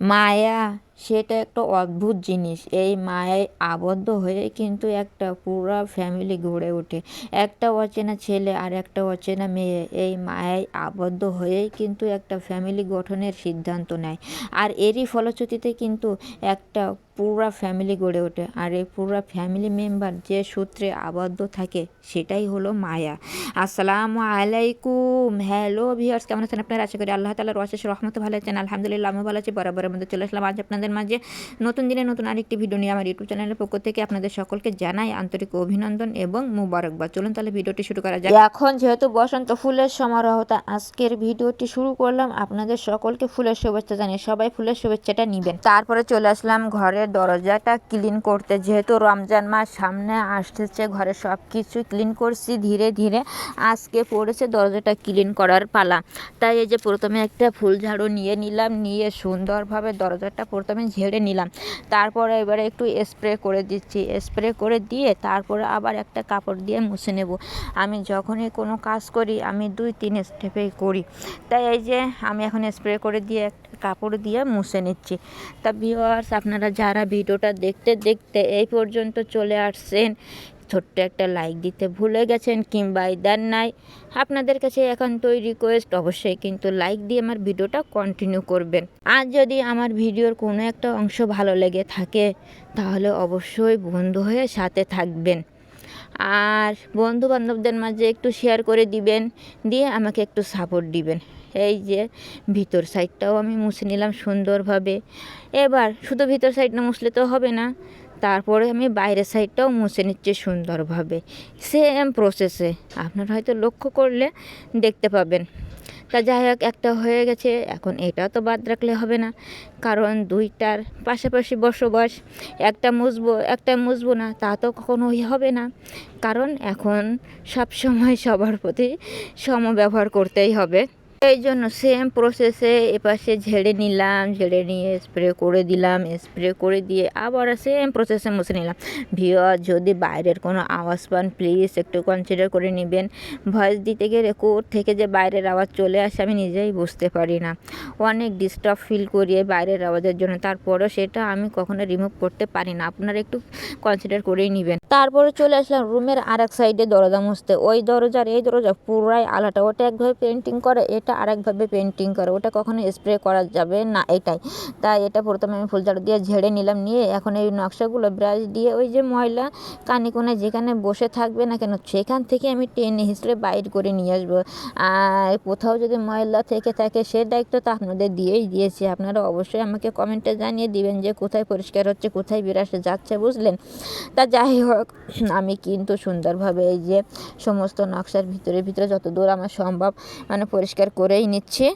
মায়া, সেটা একটা অদ্ভুত জিনিস। এই মায়ায় আবদ্ধ হয়ে কিন্তু একটা পুরো ফ্যামিলি গড়ে ওঠে। একটা অচেনা ছেলে আর একটা অচেনা মেয়ে, এই মায়ায় আবদ্ধ হয়েই কিন্তু একটা ফ্যামিলি গঠনের সিদ্ধান্ত নেয়। আর এরই ফলশ্রুতিতে কিন্তু একটা পুরা ফ্যামিলি গড়ে ওঠে। আর এই পুরা ফ্যামিলি মেম্বার যে সূত্রে আবদ্ধ থাকে, সেটাই হলো মায়া। আসসালামু আলাইকুম। হ্যালো ভিউয়ার্স কেমন আছেন আপনারা? আশা করি আল্লাহ তালার অশেষ রহমতে ভালো আছেন। আলহামদুলিল্লাহ আমি ভালো আছি। বরাবরের মধ্যে চলে আসলাম আজ আপনাদের মাঝে নতুন দিনে নতুন আরেকটি ভিডিও নিয়ে আমার ইউটিউব চ্যানেলের পক্ষ থেকে আপনাদের সকলকে জানাই আন্তরিক অভিনন্দন এবং মুবারকবাদ। চলুন তাহলে ভিডিওটি শুরু করা যাক। এখন যেহেতু বসন্ত ফুলের সমারোহ, তা আজকের ভিডিওটি শুরু করলাম। আপনাদের সকলকে ফুলের শুভেচ্ছা জানিয়ে সবাই ফুলের শুভেচ্ছাটা নিবেন। তারপরে চলে আসলাম ঘরের দরজাটা ক্লিন করতে। যেহেতু রমজান মাস সামনে আসতেছে ঘরে সব কিছু ক্লিন করছি ধীরে ধীরে। আজকে পড়েছে দরজাটা ক্লিন করার পালা। তাই এই যে প্রথমে একটা ফুল ঝাড়ু নিয়ে নিলাম, নিয়ে সুন্দরভাবে দরজাটা প্রথমে ঝেড়ে নিলাম। তারপরে এবারে একটু স্প্রে করে দিচ্ছি। স্প্রে করে দিয়ে তারপরে আবার একটা কাপড় দিয়ে মুছে নেব। আমি যখনই কোনো কাজ করি, আমি দুই, তিন স্টেপেই করি। তাই এই যে আমি এখন স্প্রে করে দিয়ে একটা কাপড় দিয়ে মুছে নিচ্ছি। তা ভিওয়ার্স আপনারা যারা ভিডিওটা দেখতে দেখতে এই পর্যন্ত চলে আসছেন, ছোট্ট একটা লাইক দিতে ভুলে গেছেন কিংবা দেন নাই, আপনাদের কাছে এখন একান্তই রিকোয়েস্ট অবশ্যই কিন্তু লাইক দিয়ে আমার ভিডিওটা কন্টিনিউ করবেন। আর যদি আমার ভিডিওর কোনো একটা অংশ ভালো লেগে থাকে, তাহলে অবশ্যই বন্ধু হয়ে সাথে থাকবেন। আর বন্ধু বান্ধবদের মাঝে একটু শেয়ার করে দিবেন, দিয়ে আমাকে একটু সাপোর্ট দিবেন। এই যে ভিতর সাইডটাও আমি মুছে নিলাম সুন্দরভাবে। এবার শুধু ভিতর সাইডটা মুছলে তো হবে না, তারপরে আমি বাইরের সাইডটাও মুছে নিচ্ছি সুন্দরভাবে। সেম প্রসেসে আপনারা হয়তো লক্ষ্য করলে দেখতে পাবেন। তা যাই হোক, একটা হয়ে গেছে। এখন এটাও তো বাদ রাখলে হবে না। কারণ দুইটার পাশাপাশি বসবাস, একটা মুছবো একটা মুছবো না, তা তো কখনোই হবে না। কারণ এখন সব সময় সবার প্রতি সম ব্যবহার করতেই হবে। এই জন্য সেম প্রসেসে এপাশে ঝেড়ে নিলাম, ঝেড়ে নিয়ে স্প্রে করে দিলাম স্প্রে করে দিয়ে আবার সেম প্রসেসে মুছে নিলাম। ভিওয়ার যদি বাইরের কোনো আওয়াজ পান প্লিজ একটু কনসিডার করে নেবেন। ভয়েস দিতে গেলে কোর থেকে যে বাইরের আওয়াজ চলে আসে, আমি নিজেই বুঝতে পারি না। অনেক ডিস্টার্ব ফিল করি বাইরের আওয়াজের জন্য, তারপরেও সেটা আমি কখনো রিমুভ করতে পারি না। আপনারা একটু কনসিডার করেই নেবেন। তারপরে চলে আসলাম রুমের আর এক সাইডে দরজা মুছতে। ওই দরজার, এই দরজা পুরাই আলাটা ওটা একভাবে পেন্টিং করে, এটা আরেকভাবে পেন্টিং করে। ওটা কখনো স্প্রে করা যাবে না এটাই। তাই এটা প্রথমে আমি ফুল ঝাড়ু দিয়ে ঝেড়ে নিলাম, নিয়ে এখন এই নকশাগুলো ব্রাশ দিয়ে ওই যে ময়লা কানে কোনে যেখানে বসে থাকবে না কেন, সেখান থেকে আমি টেনে হিসেবে বাইর করে নিয়ে আসব। আর কোথাও যদি ময়লা থেকে থাকে, সে দায়িত্ব তো আপনাদের দিয়েই দিয়েছি। আপনারা অবশ্যই আমাকে কমেন্টে জানিয়ে দিবেন যে কোথায় পরিষ্কার হচ্ছে, কোথায় বিরাসে যাচ্ছে, বুঝলেন? তা যাই হোক, আমি কিন্তু সুন্দরভাবে এই যে সমস্ত নকশার ভিতরে ভিতরে যতদূর আমার সম্ভব মানে পরিষ্কার করেই নিচ্ছি।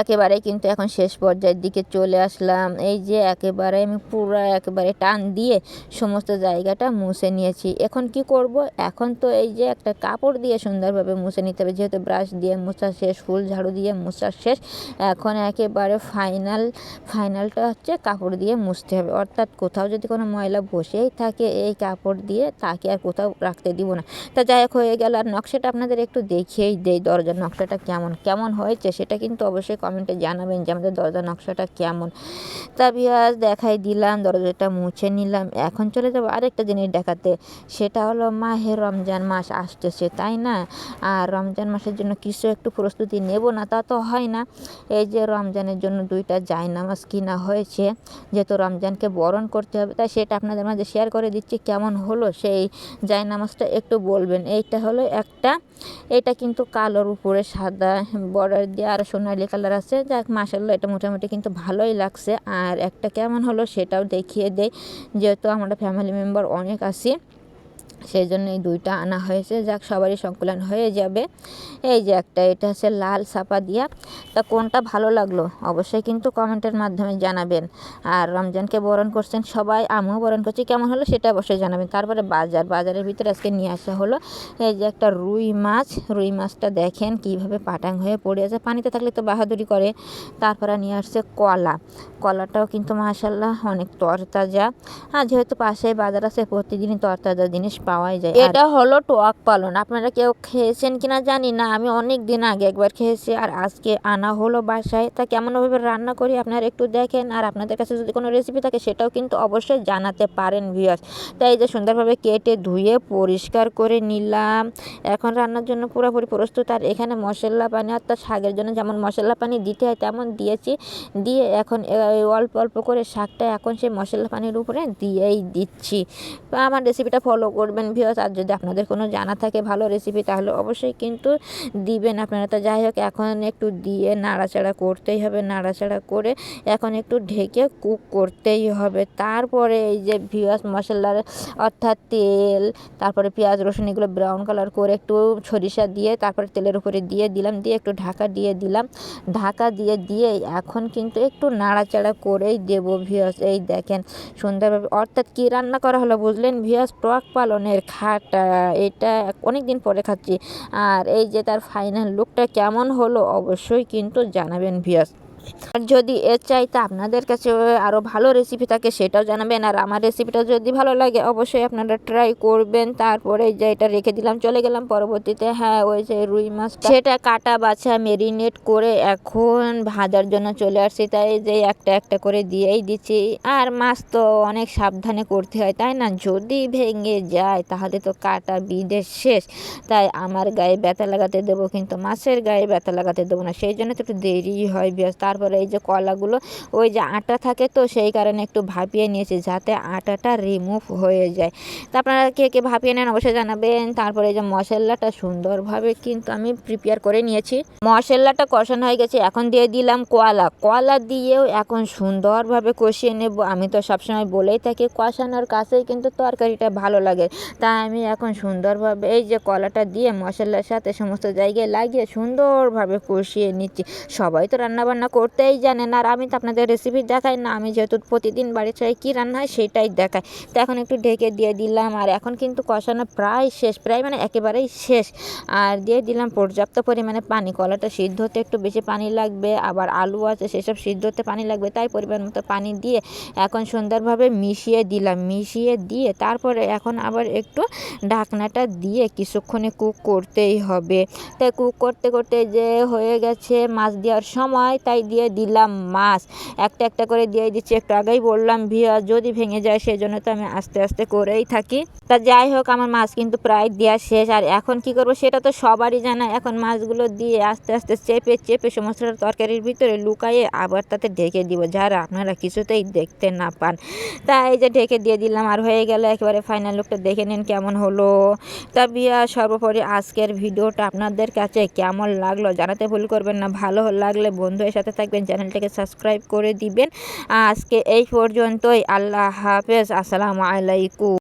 একেবারে কিন্তু এখন শেষ পর্যায়ের দিকে চলে আসলাম। এই যে একেবারে আমি পুরো একেবারে টান দিয়ে সমস্ত জায়গাটা মুছে নিয়েছি। এখন কি করব? এখন তো এই যে একটা কাপড় দিয়ে সুন্দরভাবে মুছে নিতে হবে। যেহেতু ব্রাশ দিয়ে মোছা শেষ, ফুল ঝাড়ু দিয়ে মোছা শেষ, এখন একেবারে ফাইনাল ফাইনালটা হচ্ছে কাপড় দিয়ে মুছতে হবে। অর্থাৎ কোথাও যদি কোনো ময়লা বসেই থাকে এই কাপড় দিয়ে, তাকে আর কোথাও রাখতে দিব না। তা যাই হোক, হয়ে গেল। আর নকশাটা আপনাদের একটু দেখিয়েই দেই দরজার নকশাটা কেমন কেমন হয়েছে সেটা কিন্তু অবশ্যই কমেন্টে জানাবেন যে আমাদের দরজা নকশাটা কেমন। তা বিয়াজ দেখাই দিলাম, দরজাটা মুছে নিলাম। এখন চলে যাব আরেকটা জিনিস দেখাতে। সেটা হলো মাহে রমজান মাস আসতেছে, তাই না? আর রমজান মাসের জন্য কিছু একটু প্রস্তুতি নেব না, তা তো হয় না। এই যে রমজানের জন্য দুইটা জায়নামাজ কিনা হয়েছে, যেহেতু রমজানকে বরণ করতে হবে, তাই সেটা আপনাদের মাঝে শেয়ার করে দিচ্ছি, কেমন হলো সেই জায়নামাজটা একটু বলবেন। এইটা হলো একটা, এটা কিন্তু কালোর উপরে সাদা বর্ডার দিয়ে আর সোনালি কালার আছে। যাক মাসাল্লাহ এটা মোটামুটি কিন্তু ভালোই লাগছে। আর একটা কেমন হলো সেটাও দেখিয়ে দেয় যেহেতু আমরা ফ্যামিলি মেম্বার অনেক আছি। সেই জন্য এই দুইটা আনা হয়েছে। যাক, সবারই সংকলন হয়ে যাবে। এই যে একটা, এটা হচ্ছে লাল ছাপা দিয়া। তা কোনটা ভালো লাগল? অবশ্যই কিন্তু কমেন্টের মাধ্যমে জানাবেন। আর রমজানকে বরণ করছেন সবাই, আমিও বরণ করছি। কেমন হলো সেটা অবশ্যই জানাবেন। তারপরে বাজার, বাজারের ভিতরে আজকে নিয়ে আসা হলো। এই যে একটা রুই মাছ, রুই মাছটা দেখেন কীভাবে পাটাং হয়ে পড়ে আছে। পানিতে থাকলে তো বাহাদুরি করে। তারপরে নিয়ে আসছে কলা। কলাটাও কিন্তু মাসাল্লাহ অনেক তরতাজা। আর যেহেতু পাশে বাজার আছে, প্রতিদিনই তরতাজা জিনিস পাওয়া পাওয়াই যায়। এটা হলো টক পালন। আপনারা কেউ খেয়েছেন কিনা জানি না, আমি অনেক দিন আগে একবার খেয়েছি আর আজকে আনা হলো বাসায়। তা কেমনভাবে রান্না করি আপনারা একটু দেখেন। আর আপনাদের কাছে যদি কোনো রেসিপি থাকে সেটাও কিন্তু অবশ্যই জানাতে পারেন ভিউয়ার্স তাই যে সুন্দরভাবে কেটে ধুয়ে পরিষ্কার করে নিলাম। এখন রান্নার জন্য পুরোপুরি প্রস্তুত। আর এখানে মশলা পানি, অর্থাৎ শাকের জন্য যেমন মশলা পানি দিতে হয় তেমন দিয়েছি। দিয়ে এখন অল্প অল্প করে শাকটা এখন সেই মশলা পানির উপরে দিয়েই দিচ্ছি। আমার রেসিপিটা ফলো করবেন ভিউয়ার্স আর যদি আপনাদের কোনো জানা থাকে ভালো রেসিপি তাহলে অবশ্যই কিন্তু দিবেন আপনারা। তো যাই হোক, এখন একটু দিয়ে নাড়াচাড়া করতেই হবে, নাড়াচাড়া করে এখন একটু ঢেকে কুক করতেই হবে। তারপরে এই যে ভিউয়ার্স মশলার অর্থাৎ তেল, তারপরে পেঁয়াজ, রসুন, এগুলো ব্রাউন কালার করে একটু সরিষা দিয়ে তারপরে তেলের উপরে দিয়ে দিলাম, দিয়ে একটু ঢাকা দিয়ে দিলাম। ঢাকা দিয়ে দিয়ে এখন কিন্তু একটু নাড়াচাড়া করেই দেবো ভিউয়ার্স এই দেখেন, সুন্দরভাবে, অর্থাৎ কী রান্না করা হলো বুঝলেন? ভিউয়ার্স টক পালনের খাটা এটা অনেক দিন পরে খাচ্ছি। আর এই যে তার ফাইনাল লুকটা কেমন হলো, অবশ্যই কিন্তু জানাবেন ভিউয়ার্স আর যদি এর চাইতে আপনাদের কাছে আরও ভালো রেসিপি থাকে, সেটাও জানাবেন। আর আমার রেসিপিটা যদি ভালো লাগে, অবশ্যই আপনারা ট্রাই করবেন। তারপরে যে এটা রেখে দিলাম, চলে গেলাম পরবর্তীতে। হ্যাঁ ওই যে রুই মাছ সেটা কাটা বাছা মেরিনেট করে এখন ভাজার জন্য চলে আসছি। তাই যে একটা একটা করে দিয়েই দিচ্ছি। আর মাছ তো অনেক সাবধানে করতে হয়, তাই না? যদি ভেঙে যায়, তাহলে তো কাটা বিদেশ শেষ। তাই আমার গায়ে ব্যথা লাগাতে দেবো, কিন্তু মাছের গায়ে ব্যথা লাগাতে দেবো না। সেই জন্য তো একটু দেরি হয় ব্যস্ত তারপরে এই যে কলাগুলো, ওই যে আটা থাকে তো সেই কারণে একটু ভাপিয়ে নিয়েছি যাতে আটাটা রিমুভ হয়ে যায়। তা আপনারা কে কে ভাপিয়ে নেন অবশ্যই জানাবেন। তারপরে এই যে মশলাটা সুন্দরভাবে কিন্তু আমি প্রিপেয়ার করে নিয়েছি। মশলাটা কষানো হয়ে গেছে, এখন দিয়ে দিলাম কলা। কলা দিয়েও এখন সুন্দরভাবে কষিয়ে নেব। আমি তো সবসময় বলেই থাকি, কষানোর কাছেই কিন্তু তরকারিটা ভালো লাগে। তাই আমি এখন সুন্দরভাবে এই যে কলাটা দিয়ে মশলার সাথে সমস্ত জায়গায় লাগিয়ে সুন্দরভাবে কষিয়ে নিচ্ছি। সবাই তো রান্নাবান্না করতেই জানেন আর আমি তো আপনাদের রেসিপি দেখাই না, আমি যেহেতু প্রতিদিন বাড়ি চাই কী রান্না হয় সেটাই দেখাই। তো এখন একটু ঢেকে দিয়ে দিলাম, আর এখন কিন্তু কষানো প্রায় শেষ, প্রায় মানে একেবারেই শেষ। আর দিয়ে দিলাম পর্যাপ্ত পরিমাণে পানি, কলাটা সিদ্ধ হতে একটু বেশি পানি লাগবে, আবার আলু আছে সেসব সিদ্ধ হতে পানি লাগবে, তাই পরিমাণ মতো পানি দিয়ে এখন সুন্দরভাবে মিশিয়ে দিলাম, মিশিয়ে দিয়ে তারপরে এখন আবার একটু ঢাকনাটা দিয়ে কিছুক্ষণে কুক করতেই হবে। তাই কুক করতে করতে যে হয়ে গেছে মাছ দেওয়ার সময়, তাই দিয়ে দিলাম মাছ। একটা একটা করে দিয়ে দিচ্ছি। একটু আগেই বললাম ভিয়া, যদি ভেঙে যায় সেই জন্য তো আমি আস্তে আস্তে করেই থাকি। তা যাই হোক, আমার মাছ কিন্তু প্রায় দেওয়া শেষ। আর এখন কি করব সেটা তো সবারই জানা। এখন মাছগুলো দিয়ে আস্তে আস্তে চেপে চেপে সমস্ত তরকারির ভিতরে লুকাইয়ে আবার তাতে ঢেকে দিব। যারা আপনারা কিছুতেই দেখতে না পান। তা এই যে ঢেকে দিয়ে দিলাম। আর হয়ে গেল একেবারে ফাইনাল লুকটা দেখে নিন কেমন হলো। তা বিয়া সর্বোপরি আজকের ভিডিওটা আপনাদের কাছে কেমন লাগল জানাতে ভুল করবেন না। ভালো লাগলে বন্ধুদের সাথে থাকবেন চ্যানেলটাকে সাবস্ক্রাইব করে দিবেন। আজকে এই পর্যন্তই আল্লাহ হাফেজ আসসালামু আলাইকুম।